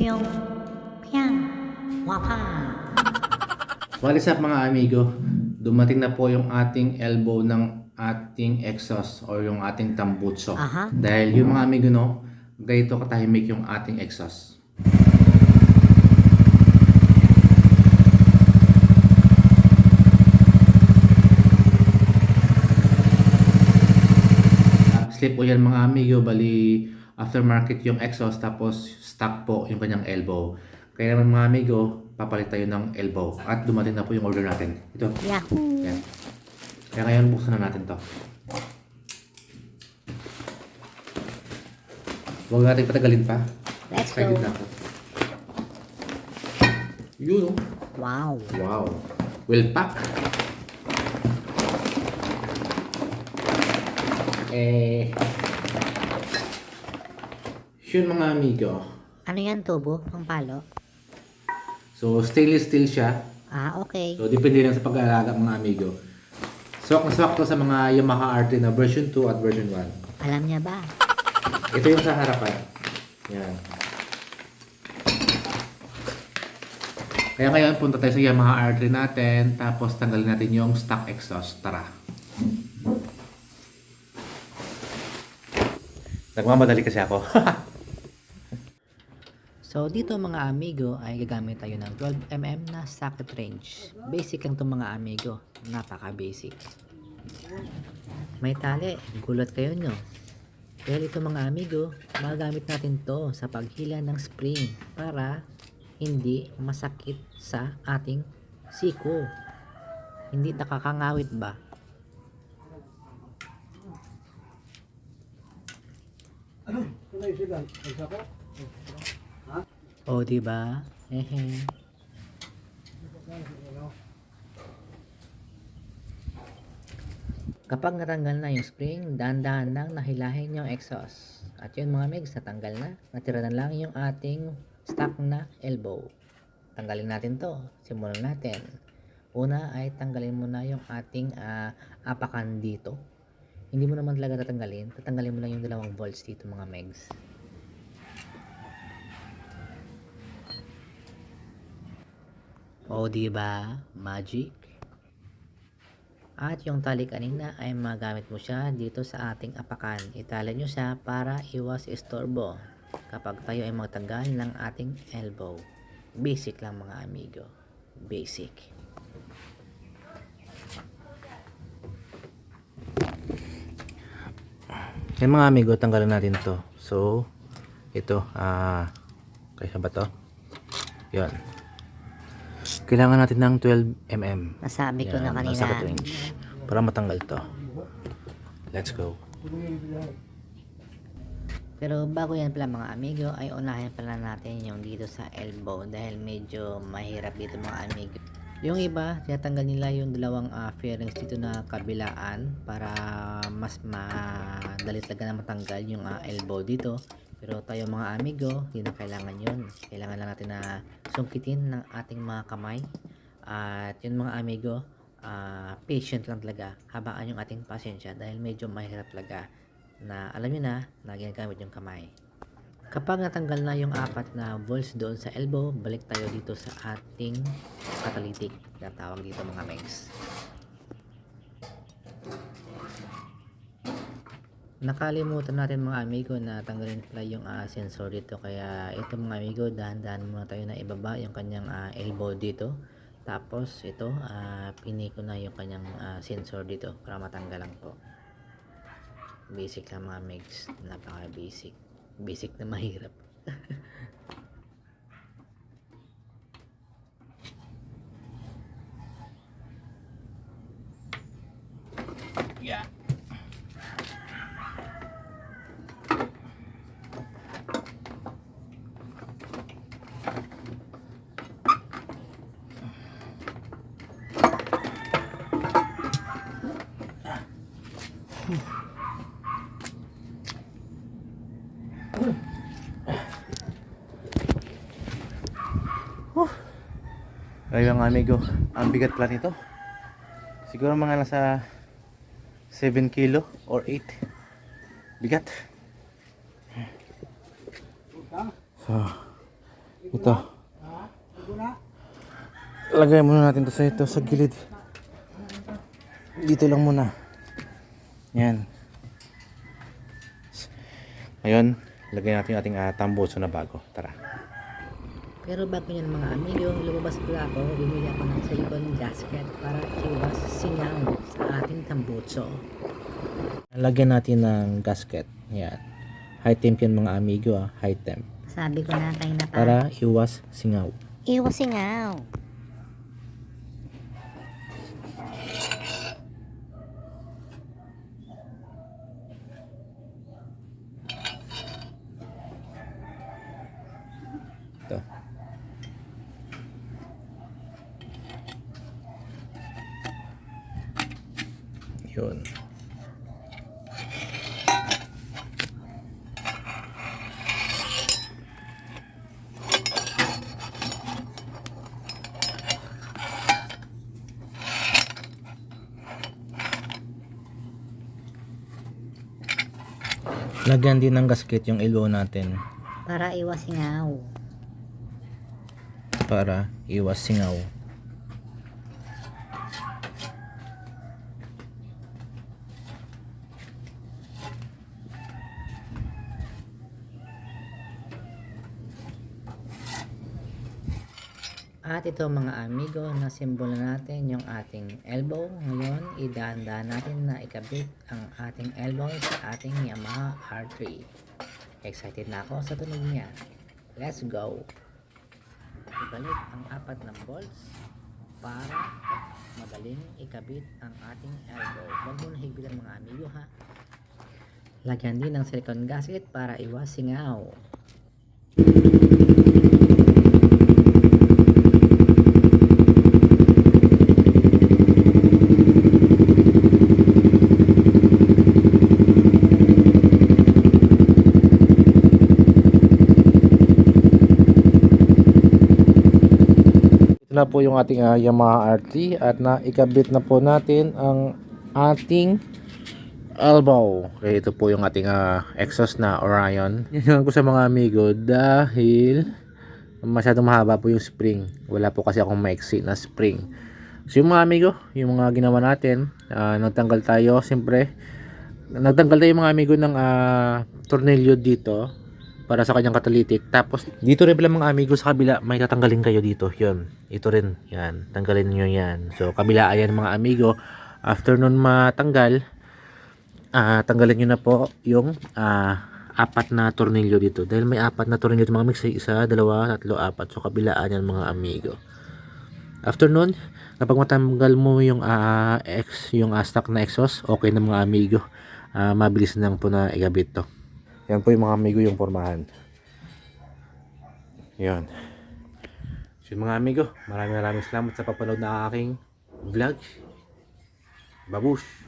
Pyong. Pyang. Wapa. What is up mga amigo? Dumating na po yung ating elbow ng ating exhaust or yung ating tambutso. Aha. Dahil yung mga amigo no, ganito katahimik yung ating exhaust. Slip o yan mga amigo, bali aftermarket yung exhaust tapos stock po yung kanyang elbow. Kaya naman mga amigo, papalit tayo ng elbow. At dumating na po yung order natin. Ito. Yahoo. Yan. Kaya ngayon buksan na natin to. Huwag natin patagalin pa. Let's Excited go. na ako. Yun oh. Wow. Wow. Well pack. Eh. Yun mga amigo. Ano yan, tubo? Pang palo? So, stainless steel siya. Ah, okay. So, depende lang sa pag-aalaga mga amigo. Swak na swak to sa mga Yamaha RT na version 2 at version 1. Alam niya ba? Ito yung sa harapan. Yan. Kaya ngayon, punta tayo sa Yamaha R3 natin. Tapos tanggalin natin yung stock exhaust. Tara. Nagmamadali kasi ako. So, dito mga amigo ay gagamit tayo ng 12mm na socket range. Basic lang itong mga amigo. Napaka-basic. May tali. Gulat kayo nyo. Dahil ito mga amigo, magagamit natin to sa paghila ng spring para hindi masakit sa ating siko. Hindi nakakangawit ba? O, di ba? Ehe. Kapag natanggal na yung spring, dahan-dahan lang nahilahin yung exhaust. At yun mga megs, natanggal na. Natira na lang yung ating stock na elbow. Tanggalin natin to. Simulan natin. Una ay tanggalin mo na yung ating ah, apakan dito. Hindi mo naman talaga tatanggalin. Tatanggalin mo lang yung dalawang bolts dito mga megs. O, di ba? Magic. At yung tali kanina ay magamit mo siya dito sa ating apakan. Itali nyo siya para iwas istorbo kapag tayo ay magtanggal ng ating elbow. Basic lang mga amigo. Basic. Yan mga amigo, tanggalin natin to. So, ito, ah, kaya ba to? Yan. Kailangan natin ng 12mm. Nasabi ko na kanina. nasa range. Para matanggal to. Let's go. Pero bago yan pala mga amigo, ay unahin pala natin yung dito sa elbow dahil medyo mahirap dito mga amigo. Yung iba, tinatanggal nila yung dalawang ah, fairings dito na kabilaan para mas madali talaga na matanggal yung ah, elbow dito. Pero tayo mga amigo, hindi na kailangan yun. Kailangan lang natin na sungkitin ng ating mga kamay. At yun mga amigo, ah, patient lang talaga. Habaan yung ating pasensya dahil medyo mahirap talaga na alam nyo na na ginagamit yung kamay. Kapag natanggal na yung apat na volts doon sa elbow, balik tayo dito sa ating catalytic na tawag dito mga megs. Nakalimutan natin mga amigo na tanggalin pala yung ah, sensor dito. Kaya ito mga amigo dahan-dahan muna tayo na ibaba yung kanyang ah, elbow dito. Tapos ito ah, pini ko na yung kanyang ah, sensor dito para matanggal lang po. Basic lang mga megs napaka basic basic na mahirap Ay mga amigo, ang bigat pala nito. Siguro mga nasa 7 kilo or 8. Bigat. So, Ito. Lagay muna natin to sa ito, sa gilid. Dito lang muna. Yan. Ngayon, lagay natin yung ating uh, tamboso na bago. Tara. Pero bago yan mga amigo, lumabas pala ako, bumili ako ng silicone gasket para iwas sinyaw sa ating tambutso. Lagyan natin ng gasket. Yan. High temp yan mga amigo ah. High temp. Sabi ko na kayo na Para iwas singaw. Iwas singaw. Yun. Lagyan din ng gasket yung elbow natin Para iwas singaw. para iwas singaw. At ito mga amigo, na simbolo natin yung ating elbow. Ngayon, idaan-daan natin na ikabit ang ating elbow sa ating Yamaha R3. Excited na ako sa tunog niya. Let's go! Ibalik ang apat na bolts para magaling ikabit ang ating elbow. Huwag mo nahigpitan mga amigo ha. Lagyan din ng silicone gasket para iwas singaw. Po yung ating ah, Yamaha RT at naikabit na po natin ang ating elbow. Okay, ito po yung ating ah, exhaust na Orion. Yan ko sa mga amigo dahil masyadong mahaba po yung spring. Wala po kasi akong maiksi na spring. So yung mga amigo, yung mga ginawa natin, ah, nagtanggal tayo, siyempre, nagtanggal tayo mga amigo ng ah, tornilyo dito para sa kanyang catalytic. Tapos, dito rin pala mga amigo sa kabila, may tatanggalin kayo dito. Yun. Ito rin. Yan. Tanggalin nyo yan. So, kabila ayan mga amigo. After nun matanggal, ah tanggalin nyo na po yung ah, apat na tornilyo dito. Dahil may apat na tornilyo dito mga mix. Isa, dalawa, tatlo, apat. So, kabilaan yan mga amigo. After nun, kapag matanggal mo yung ah, X, yung ah, stock na exhaust, okay na mga amigo. Ah, mabilis lang po na igabit to. Yan po yung mga amigo yung formahan. Yan. So mga amigo, maraming maraming salamat sa papanood na aking vlog. Babush!